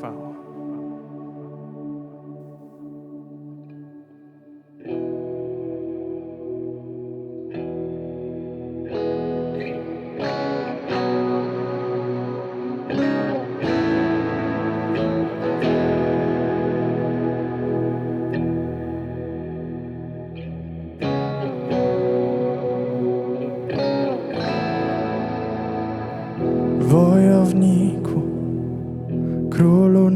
chwała.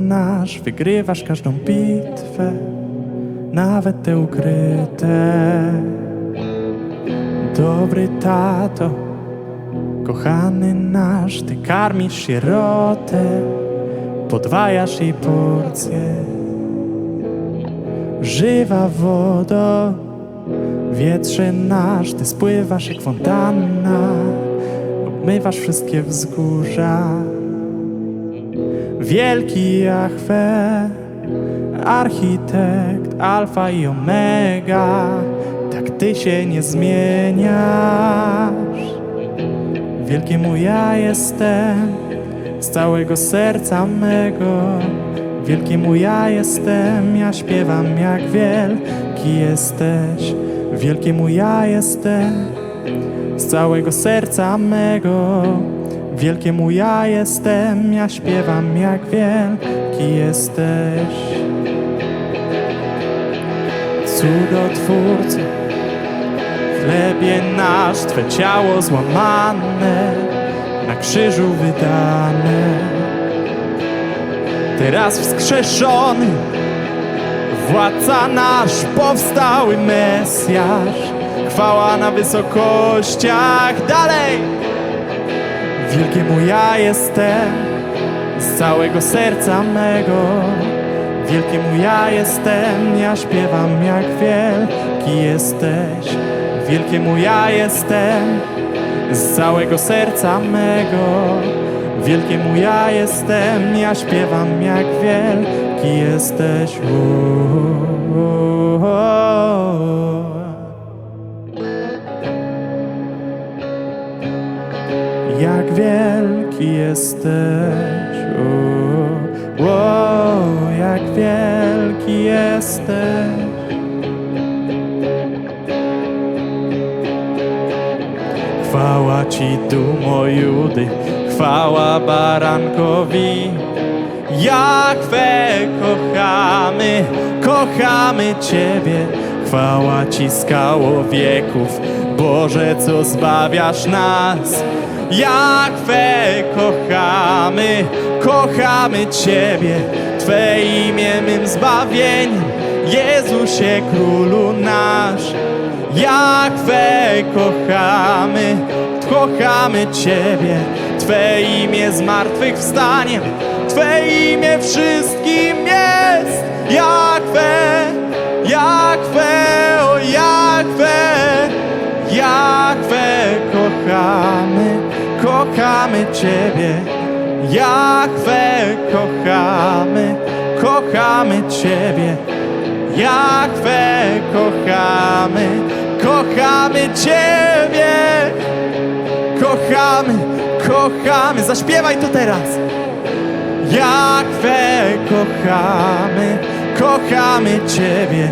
Nasz, wygrywasz każdą bitwę, nawet te ukryte. Dobry tato, kochany nasz, ty karmisz sierotę, podwajasz jej porcję. Żywa wodo, wietrze nasz, ty spływasz jak fontanna, obmywasz wszystkie wzgórza. Wielki Jahwe, architekt, alfa i omega, tak ty się nie zmieniasz. Wielkiemu ja jestem, z całego serca mego. Wielkiemu ja jestem, ja śpiewam jak wielki jesteś. Wielkiemu ja jestem, z całego serca mego. Wielkiemu ja jestem, ja śpiewam jak wielki jesteś. Cudotwórco, chlebie nasz, Twe ciało złamane, na krzyżu wydane. Teraz wskrzeszony, władca nasz, powstały Mesjasz, chwała na wysokościach, dalej! Wielkiemu ja jestem, z całego serca mego. Wielkiemu ja jestem, ja śpiewam jak wielki jesteś. Wielkiemu ja jestem, z całego serca mego. Wielkiemu ja jestem, ja śpiewam jak wielki jesteś. Jak wielki jesteś. O, o, jak wielki jesteś. Chwała Ci, dumo Judy, chwała barankowi. Jachwę kochamy, kochamy Ciebie. Chwała Ci, skało wieków, Boże, co zbawiasz nas. Jachwę kochamy, kochamy Ciebie. Twe imię mym zbawieniem, Jezusie Królu nasz. Jachwę kochamy, kochamy Ciebie. Twe imię zmartwychwstaniem, Twe imię wszystkim jest. Jachwę, Jachwę, o Jachwę, Jachwę kochamy, kochamy Ciebie. Jachwę kochamy, kochamy Ciebie. Jachwę kochamy, kochamy Ciebie. Kochamy, kochamy, zaśpiewaj to teraz. Jachwę kochamy, kochamy Ciebie.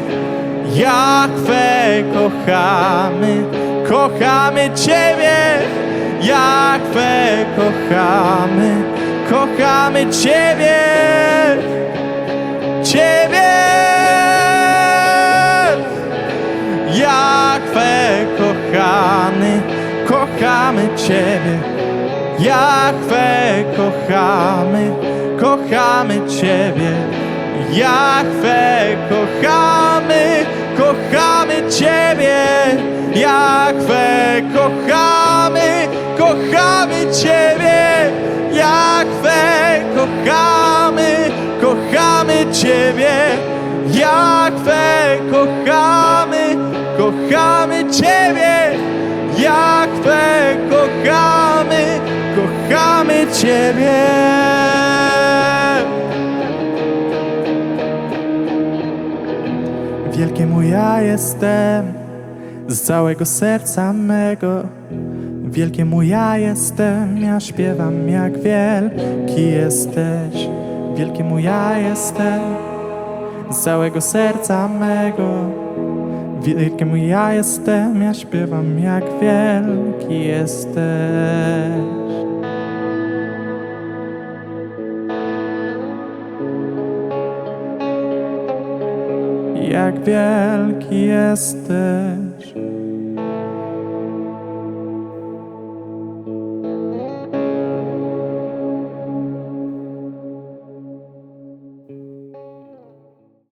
Jachwę kochamy, kochamy Ciebie. Jachwę kochamy, kochamy Ciebie. Ciebie. Jachwę kochany, kochamy Ciebie. Jachwę kochamy, kochamy Ciebie. Jachwę kochamy, kochamy Ciebie. Jachwę kochamy, Ciebie. Jachwę kochamy, kochamy Ciebie. Jachwę kochamy, kochamy Ciebie. Wielkiemu ja jestem, z całego serca mego. Wielkiemu ja jestem, ja śpiewam jak wielki jesteś. Wielkiemu ja jestem z całego serca mego. Wielkiemu ja jestem, ja śpiewam jak wielki jesteś. Jak wielki jesteś.